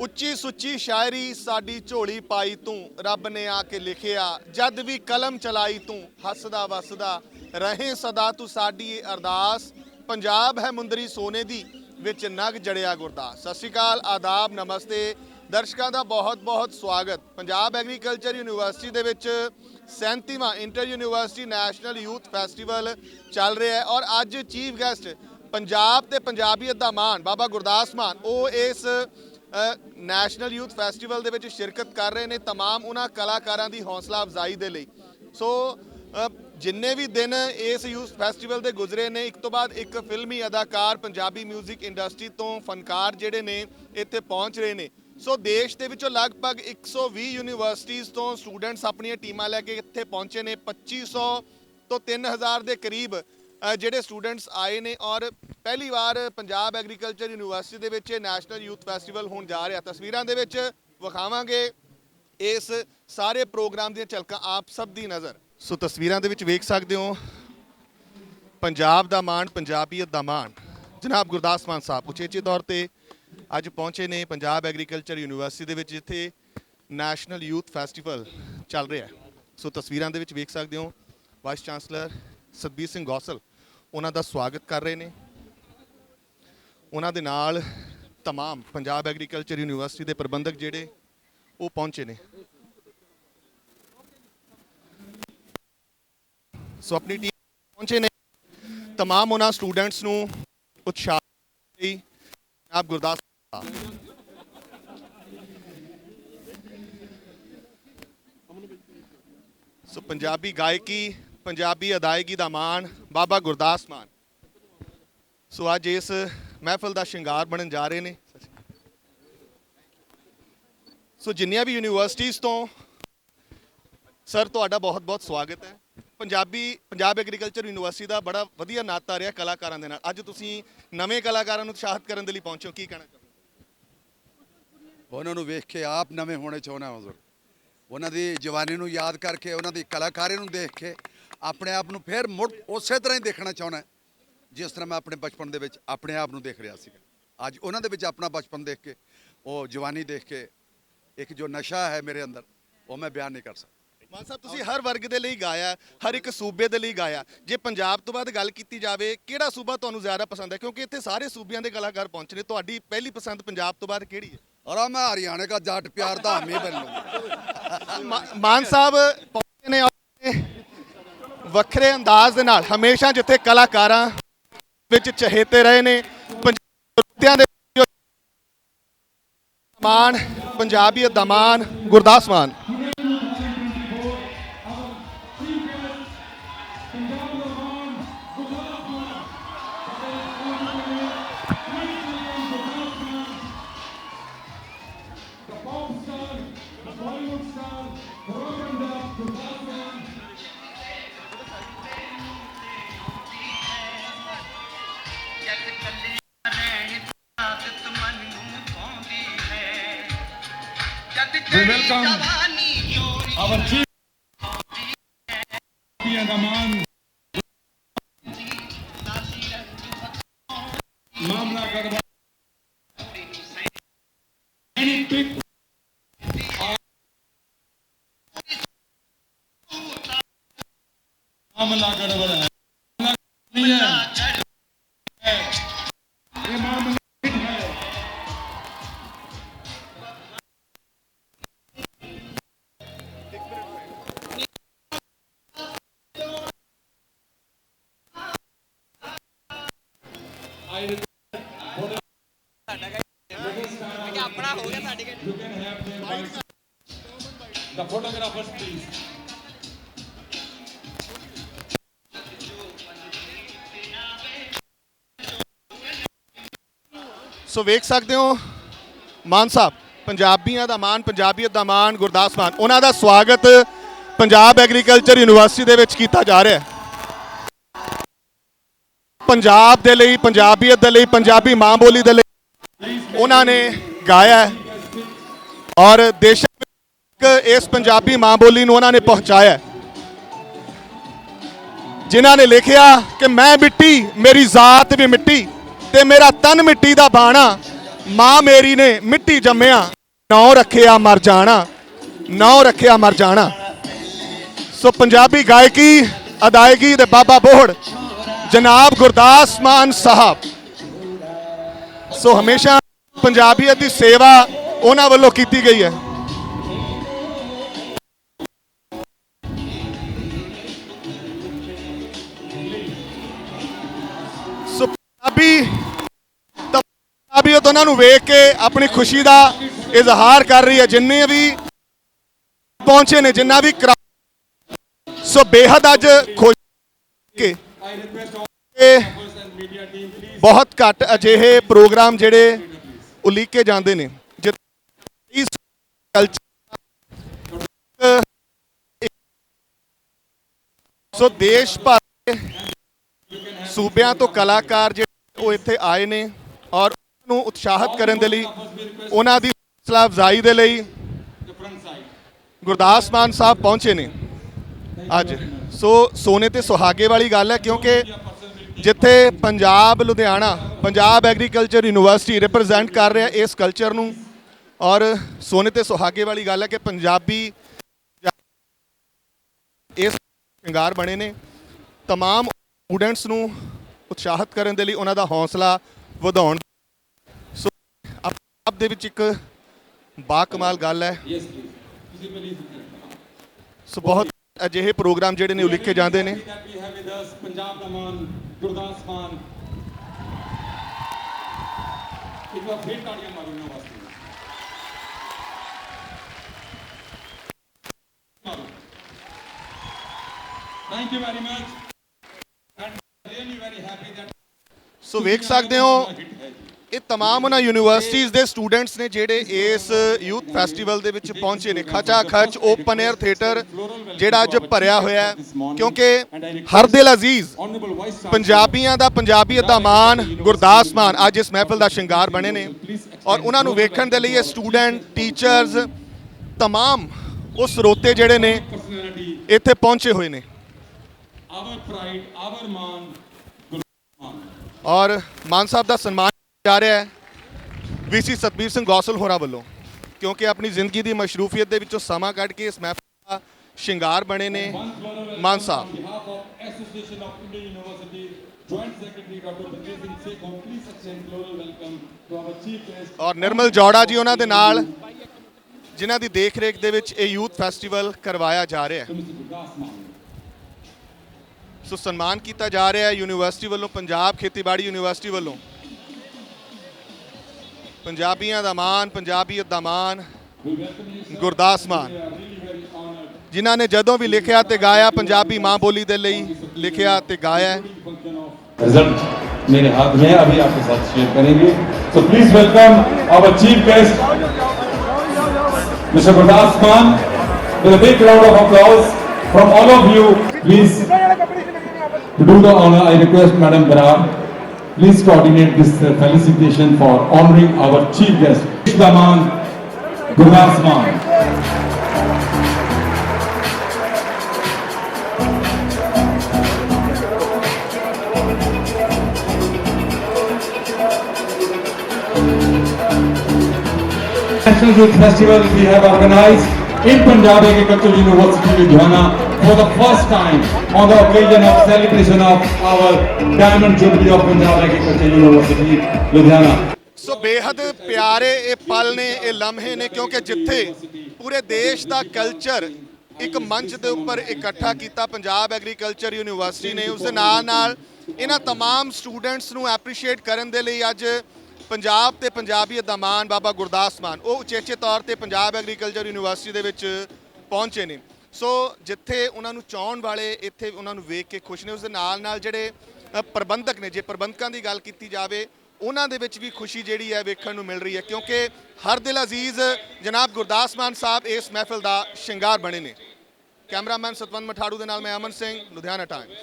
ਉੱਚੀ ਸੁੱਚੀ ਸ਼ਾਇਰੀ ਸਾਡੀ ਝੋਲੀ ਪਾਈ ਤੂੰ, ਰੱਬ ਨੇ ਆ ਕੇ ਲਿਖਿਆ, ਜਦ ਵੀ ਕਲਮ ਚਲਾਈ ਤੂੰ, ਹੱਸਦਾ ਵਸਦਾ ਰਹੇ ਸਦਾ ਤੂੰ ਸਾਡੀ ਇਹ ਅਰਦਾਸ। ਪੰਜਾਬ ਹੈ ਮੁੰਦਰੀ ਸੋਨੇ ਦੀ, ਵਿੱਚ ਨਗ ਜੜਿਆ ਗੁਰਦਾਸ। ਸਤਿ ਸ਼੍ਰੀ ਅਕਾਲ, ਆਦਾਬ, ਨਮਸਤੇ। ਦਰਸ਼ਕਾਂ ਦਾ ਬਹੁਤ-ਬਹੁਤ ਸਵਾਗਤ। ਪੰਜਾਬ ਐਗਰੀਕਲਚਰ ਯੂਨੀਵਰਸਿਟੀ ਦੇ ਵਿੱਚ 37ਵਾਂ inter university national youth festival ਚੱਲ ਰਿਹਾ ਹੈ ਔਰ ਅੱਜ ਚੀਫ ਗੈਸਟ ਪੰਜਾਬ ਤੇ ਪੰਜਾਬੀਅਤ ਦਾ ਮਾਣ, ਬਾਬਾ ਗੁਰਦਾਸ ਮਾਨ। ਉਹ ਇਸ ਨੈਸ਼ਨਲ ਯੂਥ ਫੈਸਟੀਵਲ ਦੇ ਵਿੱਚ ਸ਼ਿਰਕਤ ਕਰ ਰਹੇ ਨੇ तमाम ਉਹਨਾਂ ਕਲਾਕਾਰਾਂ ਦੀ ਹੌਸਲਾ ਅਫਜ਼ਾਈ ਦੇ ਲਈ ਸੋ ਅ, ਜਿੰਨੇ ਵੀ ਦਿਨ ਇਸ ਯੂਥ ਫੈਸਟੀਵਲ ਦੇ ਗੁਜ਼ਰੇ ਨੇ ਇੱਕ ਤੋਂ ਬਾਅਦ ਇੱਕ ਫਿਲਮੀ ਅਦਾਕਾਰ ਪੰਜਾਬੀ 뮤직 ਇੰਡਸਟਰੀ ਤੋਂ ਫਨਕਾਰ ਜਿਹੜੇ ਨੇ ਇੱਥੇ ਪਹੁੰਚ ਰਹੇ ਨੇ ਸੋ ਦੇਸ਼ ਦੇ ਵਿੱਚੋਂ ਲਗਭਗ 120 ਯੂਨੀਵਰਸਿਟੀਆਂ ਤੋਂ ਸਟੂਡੈਂਟਸ ਆਪਣੀਆਂ ਟੀਮਾਂ ਲੈ ਕੇ ਇੱਥੇ ਪਹੁੰਚੇ ਨੇ 2500 ਤੋਂ 3000 ਦੇ ਕਰੀਬ ਅ, ਜਿਹੜੇ ਸਟੂਡੈਂਟਸ ਆਏ ਨੇ ਔਰ ਪਹਿਲੀ ਵਾਰ ਪੰਜਾਬ ਐਗਰੀਕਲਚਰ ਯੂਨੀਵਰਸਿਟੀ ਦੇ ਵਿੱਚ ਨੈਸ਼ਨਲ ਯੂਥ ਫੈਸਟੀਵਲ ਹੋਣ ਜਾ ਰਿਹਾ, ਤਸਵੀਰਾਂ ਦੇ ਵਿੱਚ ਵਿਖਾਵਾਂਗੇ ਇਸ ਸਾਰੇ ਪ੍ਰੋਗਰਾਮ ਦੀਆਂ ਝਲਕਾਂ ਆਪ ਸਭ ਦੀ ਨਜ਼ਰ। ਸੋ ਤਸਵੀਰਾਂ ਦੇ ਵਿੱਚ ਵੇਖ ਸਕਦੇ ਹੋ, ਪੰਜਾਬ ਦਾ ਮਾਣ, ਪੰਜਾਬੀਅਤ ਦਾ ਮਾਣ। ਜਨਾਬ ਗੁਰਦਾਸ ਮਾਨ ਸਾਹਿਬ, ਉਚੇਚੇ ਤੌਰ ਤੇ ਅੱਜ ਪਹੁੰਚੇ ਨੇ ਪੰਜਾਬ ਐਗਰੀਕਲਚਰ ਯੂਨੀਵਰਸਿਟੀ ਦੇ ਵਿੱਚ, ਜਿੱਥੇ ਨੈਸ਼ਨਲ ਯੂਥ ਫੈਸਟੀਵਲ ਚੱਲ ਰਿਹਾ ਸੋ ਤਸਵੀਰਾਂ ਦੇ ਵਿੱਚ ਵੇਖ ਸਕਦੇ ਹੋ, ਵਾਈਸ ਚਾਂਸਲਰ ਸਤਬੀਰ ਸਿੰਘ ਗੌਸਲ ਉਹਨਾਂ ਦਾ ਸਵਾਗਤ ਕਰ ਰਹੇ ਨੇ ਉਹਨਾਂ ਦੇ ਨਾਲ तमाम ਪੰਜਾਬ ਐਗਰੀਕਲਚਰ ਯੂਨੀਵਰਸਿਟੀ ਦੇ ਪ੍ਰਬੰਧਕ ਜਿਹੜੇ ਉਹ ਪਹੁੰਚੇ ਨੇ ਸੋ ਆਪਣੀ ਟੀਮ ਪਹੁੰਚੇ ਨੇ तमाम ਉਹਨਾਂ ਸਟੂਡੈਂਟਸ ਨੂੰ ਉਤਸ਼ਾਹ ਲਈ ਜਨਾਬ ਗੁਰਦਾਸ ਸਾਹਿਬ ਸੋ ਪੰਜਾਬੀ ਗਾਇਕੀ ਪੰਜਾਬੀ ਅਦਾਇਗੀ ਦਾ ਮਾਣ ਬਾਬਾ ਗੁਰਦਾਸ ਮਾਨ। ਸੋ ਅੱਜ ਇਸ ਮਹਿਫਲ ਦਾ ਸ਼ਿੰਗਾਰ ਬਣਨ ਜਾ ਰਹੇ ਨੇ। ਸੋ ਜਿੰਨੀਆਂ ਵੀ ਯੂਨੀਵਰਸਿਟੀਆਂ ਤੋਂ ਸਰ ਤੁਹਾਡਾ ਬਹੁਤ-ਬਹੁਤ ਸਵਾਗਤ ਹੈ। ਪੰਜਾਬੀ, ਪੰਜਾਬ ਐਗਰੀਕਲਚਰ ਯੂਨੀਵਰਸਿਟੀ ਦਾ ਬੜਾ ਵਧੀਆ ਨਾਤਾ ਰਿਹਾ ਕਲਾਕਾਰਾਂ ਦੇ ਨਾਲ। ਅੱਜ ਤੁਸੀਂ ਨਵੇਂ ਕਲਾਕਾਰਾਂ ਨੂੰ ਉਤਸ਼ਾਹਿਤ ਕਰਨ ਦੇ ਲਈ ਪਹੁੰਚੋ, ਕੀ ਕਹਿਣਾ ਚਾਹੋਗੇ? ਉਹਨਾਂ ਨੂੰ ਵੇਖ ਕੇ ਆਪ ਨਵੇਂ ਹੋਣੇ ਚਾਹੁੰਦਾ ਹਜ਼ੂਰ। ਉਹਨਾਂ ਦੀ ਜਵਾਨੀ ਨੂੰ ਯਾਦ ਕਰਕੇ, ਉਹਨਾਂ ਦੀ ਕਲਾਕਾਰੀ ਨੂੰ ਦੇਖ ਕੇ ਆਪਣੇ ਆਪ ਨੂੰ ਫਿਰ ਮੁੜ ਉਸੇ ਤਰ੍ਹਾਂ ਹੀ ਦੇਖਣਾ ਚਾਹੁੰਦਾ ਜਿਸ ਤਰ੍ਹਾਂ ਮੈਂ ਆਪਣੇ ਬਚਪਨ ਦੇ ਵਿੱਚ ਆਪਣੇ ਆਪ ਨੂੰ ਦੇਖ ਰਿਹਾ ਸੀ ਅੱਜ ਉਹਨਾਂ ਦੇ ਵਿੱਚ ਆਪਣਾ ਬਚਪਨ ਦੇਖ ਕੇ ਉਹ ਜਵਾਨੀ ਦੇਖ ਕੇ ਇੱਕ ਜੋ ਨਸ਼ਾ ਹੈ ਮੇਰੇ ਅੰਦਰ ਉਹ ਮੈਂ ਬਿਆਨ ਨਹੀਂ ਕਰ ਸਕਦਾ। ਮਾਨ ਸਾਹਿਬ ਤੁਸੀਂ ਹਰ ਵਰਗ ਦੇ ਲਈ ਗਾਇਆ ਹਰ ਇੱਕ ਸੂਬੇ ਦੇ ਲਈ ਗਾਇਆ ਜੇ ਪੰਜਾਬ ਤੋਂ ਬਾਅਦ ਗੱਲ ਕੀਤੀ ਜਾਵੇ ਕਿਹੜਾ ਸੂਬਾ ਤੁਹਾਨੂੰ ਜ਼ਿਆਦਾ ਪਸੰਦ ਹੈ? ਕਿਉਂਕਿ ਇੱਥੇ ਸਾਰੇ ਸੂਬਿਆਂ ਦੇ ਕਲਾਕਾਰ ਪਹੁੰਚੇ ਨੇ ਤੁਹਾਡੀ ਪਹਿਲੀ ਪਸੰਦ ਪੰਜਾਬ ਤੋਂ ਬਾਅਦ ਕਿਹੜੀ ਹੈ? ਔਰ ਮੈਂ ਹਰਿਆਣੇ ਦਾ ਜੱਟ ਪਿਆਰ ਦਾ ਹਾਮੀ ਬਣ ਲੂੰਗਾ ਮਾਨ ਸਾਹਿਬ ਵੱਖਰੇ ਅੰਦਾਜ਼ ਦੇ ਨਾਲ ਹਮੇਸ਼ਾ ਜਿੱਥੇ ਕਲਾਕਾਰਾਂ ਵਿੱਚ ਚਹੇਤੇ ਰਹੇ ਨੇ ਪੰਜਾਬੀਆਂ ਦੇ ਮਾਨ, ਪੰਜਾਬੀਅਤ ਦਾ ਮਾਨ ਗੁਰਦਾਸ ਮਾਨ। We ਤੇਰੀ welcome ਜਵਾਨੀ ਜੋਰੀ our ਸੋ ਵੇਖ ਸਕਦੇ ਹੋ ਮਾਨ ਸਾਹਿਬ ਪੰਜਾਬੀਆਂ ਦਾ ਮਾਨ ਪੰਜਾਬੀਅਤ ਦਾ ਮਾਨ ਗੁਰਦਾਸ ਮਾਨ ਉਹਨਾਂ ਦਾ ਸਵਾਗਤ ਪੰਜਾਬ ਐਗਰੀਕਲਚਰ ਯੂਨੀਵਰਸਿਟੀ ਦੇ ਵਿੱਚ ਕੀਤਾ ਜਾ ਰਿਹਾ ਹੈ। ਪੰਜਾਬ ਦੇ ਲਈ ਪੰਜਾਬੀਅਤ ਦੇ ਲਈ ਪੰਜਾਬੀ ਮਾਂ ਬੋਲੀ ਦੇ ਲਈ ਉਹਨਾਂ ਨੇ ਗਾਇਆ ਔਰ ਦੇਸ਼ ਇਸ ਪੰਜਾਬੀ ਮਾਂ ਬੋਲੀ ਨੂੰ ਉਹਨਾਂ ਨੇ ਪਹੁੰਚਾਇਆ ਹੈ। ਜਿਨ੍ਹਾਂ ਨੇ ਲਿਖਿਆ ਕਿ ਮੈਂ ਮਿੱਟੀ, ਮੇਰੀ ਜ਼ਾਤ ਵੀ ਮਿੱਟੀ ਤੇ ਮੇਰਾ ਤਨ ਮਿੱਟੀ ਦਾ ਬਾਣਾ। ਮਾਂ ਮੇਰੀ ਨੇ ਮਿੱਟੀ ਜੰਮਿਆ ਨੌ ਰੱਖਿਆ ਮਰ ਜਾਣਾ ਨੌ ਰੱਖਿਆ ਮਰ ਜਾਣਾ। ਸੋ ਪੰਜਾਬੀ ਗਾਇਕੀ, ਅਦਾਇਗੀ ਦੇ ਬਾਬਾ ਬੋਹੜ, ਜਨਾਬ ਗੁਰਦਾਸ ਮਾਨ ਸਾਹਿਬ। ਸੋ ਹਮੇਸ਼ਾ ਪੰਜਾਬੀਅਤ ਦੀ ਸੇਵਾ ਉਹਨਾਂ ਵੱਲੋਂ ਕੀਤੀ ਗਈ ਹੈ। ਸੋ ਪੰਜਾਬੀ ਪੰਜਾਬੀਅਤ ਉਹਨਾਂ ਨੂੰ ਵੇਖ ਕੇ ਆਪਣੀ ਖੁਸ਼ੀ ਦਾ ਇਜ਼ਹਾਰ ਕਰ ਰਹੀ ਹੈ। ਜਿੰਨੇ ਵੀ ਪਹੁੰਚੇ ਨੇ, ਜਿੰਨਾ ਵੀ ਕਰਾ ਸੋ ਬੇਹੱਦ ਅੱਜ ਖੁਸ਼ ਕੇ ਬਹੁਤ ਘੱਟ ਅਜਿਹੇ ਪ੍ਰੋਗਰਾਮ ਜਿਹੜੇ ਉਲੀਕੇ ਜਾਂਦੇ ਨੇ ਜਿੱਥੇ ਇਸ culture, ਸੋ ਦੇਸ਼ ਭਰ ਦੇ ਸੂਬਿਆਂ ਤੋਂ ਕਲਾਕਾਰ ਜਿਹੜੇ ਉਹ ਇੱਥੇ ਆਏ ਨੇ ਔਰ ਉਹਨਾਂ ਨੂੰ ਉਤਸ਼ਾਹਿਤ ਕਰਨ ਦੇ ਲਈ ਉਹਨਾਂ ਦੀ ਹੌਸਲਾ ਅਫਜ਼ਾਈ ਦੇ ਲਈ ਗੁਰਦਾਸ ਮਾਨ ਸਾਹਿਬ ਪਹੁੰਚੇ ਨੇ। ਅੱਜ। ਸੋ ਸੋਨੇ ਤੇ ਸੁਹਾਗੇ ਵਾਲੀ ਗੱਲ ਹੈ ਕਿਉਂਕਿ ਜਿੱਥੇ Punjab Ludhiana Punjab agriculture university represent ਕਰ ਰਿਹਾ ਇਸ ਕਲਚਰ ਨੂੰ ਔਰ ਸੋਨੇ ਤੇ ਸੁਹਾਗੇ ਵਾਲੀ ਗੱਲ ਹੈ ਕਿ ਪੰਜਾਬੀ ਇਸ ਸ਼ਿੰਗਾਰ ਬਣੇ ਨੇ तमाम ਸਟੂਡੈਂਟਸ ਨੂੰ ਉਤਸ਼ਾਹਿਤ ਕਰਨ ਦੇ ਲਈ ਉਹਨਾਂ ਦਾ ਹੌਸਲਾ ਵਧਾਉਣ ਸੋ ਆਪ ਦੇ ਵਿੱਚ ਇੱਕ ਬਾ ਕਮਾਲ ਗੱਲ ਹੈ ਸੋ ਬਹੁਤ ਅਜਿਹੇ ਪ੍ਰੋਗਰਾਮ ਜਿਹੜੇ ਨੇ ਉਲੀਕੇ ਜਾਂਦੇ ਨੇ that we have with us Punjab ਦਾ ਮਾਨ ਗੁਰਦਾਸ ਮਾਨ। ਇੱਕ ਵਾਰ ਫੇਰ ਤਾੜੀਆਂ ਮਾਰੋ। ਇਹਨਾਂ ਵਾਸਤੇ thank you very much and really very happy that so ਵੇਖ ਸਕਦੇ ਹੋ ਇਹ ਤਮਾਮ ਉਹਨਾਂ ਯੂਨੀਵਰਸਿਟੀਆਂ ਦੇ ਸਟੂਡੈਂਟਸ ਨੇ ਜਿਹੜੇ ਇਸ ਯੂਥ ਫੈਸਟੀਵਲ ਦੇ ਵਿੱਚ ਪਹੁੰਚੇ ਨੇ। ਖਚਾ ਖਰਚ ਓਪਨ 에ਅਰ ਥੀਏਟਰ ਜਿਹੜਾ ਅੱਜ ਭਰਿਆ ਹੋਇਆ ਹੈ। ਕਿਉਂਕਿ ਹਰ ਦਿਲ ਅਜ਼ੀਜ਼ ਪੰਜਾਬੀਆਂ ਦਾ ਪੰਜਾਬੀਅਤ ਦਾ ਮਾਨ ਗੁਰਦਾਸ ਮਾਨ ਅੱਜ ਇਸ ਮਹਿਫਲ ਦਾ ਸ਼ਿੰਗਾਰ ਬਣੇ ਨੇ। ਔਰ ਉਹਨਾਂ ਨੂੰ ਵੇਖਣ ਦੇ ਲਈ ਇਹ ਸਟੂਡੈਂਟ ਟੀਚਰਸ ਤਮਾਮ ਉਸ ਸਰੋਤੇ ਜਿਹੜੇ ਨੇ ਇੱਥੇ ਪਹੁੰਚੇ ਹੋਏ ਨੇ। ਔਰ ਮਾਨ ਸਾਹਿਬ ਦਾ ਸਨਮਾਨ ਜਾ ਰਿਹਾ ਹੈ। ਵੀਸੀ ਸਤਬੀਰ ਸਿੰਘ ਗੌਸਲ ਹੋਰਾਂ ਵੱਲੋਂ ਕਿਉਂਕਿ ਆਪਣੀ ਜ਼ਿੰਦਗੀ ਦੀ ਮਸ਼ਰੂਫੀਅਤ ਦੇ ਵਿੱਚੋਂ ਸਮਾਂ ਕੱਢ ਕੇ ਇਸ ਮਹਿਫਿਲ ਦਾ ਸ਼ਿੰਗਾਰ ਬਣੇ ਨੇ ਮਾਨ ਸਾਹਿਬ On behalf of Association of Indian University, Joint Secretary Dr. Pradeep Singh Sekhon, please extend floral welcome to our ਔਰ ਨਿਰਮਲ ਜੋੜਾ ਜੀ ਉਹਨਾਂ ਦੇ ਨਾਲ ਜਿਨ੍ਹਾਂ ਦੀ ਦੇਖ-ਰੇਖ ਦੇ ਵਿੱਚ ਇਹ ਯੂਥ ਫੈਸਟੀਵਲ ਕਰਵਾਇਆ ਜਾ ਰਿਹਾ ਹੈ। ਸੋ ਸਨਮਾਨ ਕੀਤਾ ਜਾ ਰਿਹਾ ਹੈ ਯੂਨੀਵਰਸਿਟੀ ਵੱਲੋਂ ਪੰਜਾਬ ਖੇਤੀਬਾੜੀ ਯੂਨੀਵਰਸਿਟੀ ਵੱਲੋਂ। ਪੰਜਾਬੀਆਂ ਦਾ ਮਾਨ ਪੰਜਾਬੀ ਦਾ ਮਾਨ ਗੁਰਦਾਸ ਮਾਨ। ਜਿਨ੍ਹਾਂ ਨੇ ਜਦੋਂ ਵੀ ਲਿਖਿਆ ਤੇ ਗਾਇਆ, ਪੰਜਾਬੀ ਮਾਂ ਬੋਲੀ ਦੇ ਲਈ ਲਿਖਿਆ ਤੇ ਗਾਇਆ ਮੇਰੇ ਹੱਥ ਹੈ ਅਭੀ ਆਪਕੇ ਸਾਥ ਸ਼ੇਅਰ ਕਰਾਂਗੇ। So please welcome our chief guest mister Gurdas Maan with a big round of applause from all of you, please. To do the honor, i request madam Barar please coordinate this uh, felicitation for honoring our chief guest Daman Gurdas Maan National Youth Festival we have organized in Punjab Agricultural University Ludhiana for the first time on the occasion of celebration of our Diamond Jubilee of Punjab Agricultural University Ludhiana. ਸੋ ਬੇਹੱਦ ਪਿਆਰੇ ਇਹ ਪਲ ਨੇ ਇਹ ਲਮਹੇ ਨੇ ਕਿਉਂਕਿ ਜਿੱਥੇ ਪੂਰੇ ਦੇਸ਼ ਦਾ ਕਲਚਰ ਇੱਕ ਮੰਚ ਦੇ ਉੱਪਰ ਇਕੱਠਾ ਕੀਤਾ ਪੰਜਾਬ ਐਗਰੀਕਲਚਰ ਯੂਨੀਵਰਸਿਟੀ ਨੇ ਉਸ ਦੇ ਨਾਲ ਨਾਲ ਇਹਨਾਂ तमाम ਸਟੂਡੈਂਟਸ ਨੂੰ ਐਪਰੀਸ਼ੀਏਟ ਕਰਨ ਦੇ ਲਈ ਅੱਜ ਪੰਜਾਬ ਤੇ ਪੰਜਾਬੀਅਤ ਦਾ ਮਾਣ ਬਾਬਾ ਗੁਰਦਾਸ ਮਾਨ ਉਹ ਉਚੇਚੇ ਤੌਰ ਤੇ ਪੰਜਾਬ ਐਗਰੀਕਲਚਰ ਯੂਨੀਵਰਸਿਟੀ ਦੇ ਵਿੱਚ ਪਹੁੰਚੇ ਨੇ ਸੋ ਜਿੱਥੇ ਉਹਨਾਂ ਨੂੰ ਚਾਹਣ ਵਾਲੇ ਇੱਥੇ ਉਹਨਾਂ ਨੂੰ ਵੇਖ ਕੇ ਖੁਸ਼ ਨੇ, ਉਸ ਦੇ ਨਾਲ ਨਾਲ ਜਿਹੜੇ ਪ੍ਰਬੰਧਕ ਨੇ, ਜੇ ਪ੍ਰਬੰਧਕਾਂ ਦੀ ਗੱਲ ਕੀਤੀ ਜਾਵੇ, ਉਹਨਾਂ ਦੇ ਵਿੱਚ ਵੀ ਖੁਸ਼ੀ ਜਿਹੜੀ ਹੈ ਵੇਖਣ ਨੂੰ ਮਿਲ ਰਹੀ ਹੈ, ਕਿਉਂਕਿ ਹਰ ਦਿਲ ਅਜ਼ੀਜ਼ ਜਨਾਬ ਗੁਰਦਾਸ ਮਾਨ ਸਾਹਿਬ ਇਸ ਮਹਿਫਿਲ ਦਾ ਸ਼ਿੰਗਾਰ ਬਣੇ ਨੇ। ਕੈਮਰਾਮੈਨ ਸਤਵੰਤ ਮਠਾੜੂ ਦੇ ਨਾਲ ਮੈਂ ਅਮਨ ਸਿੰਘ, ਲੁਧਿਆਣਾ ਟਾਈਮਸ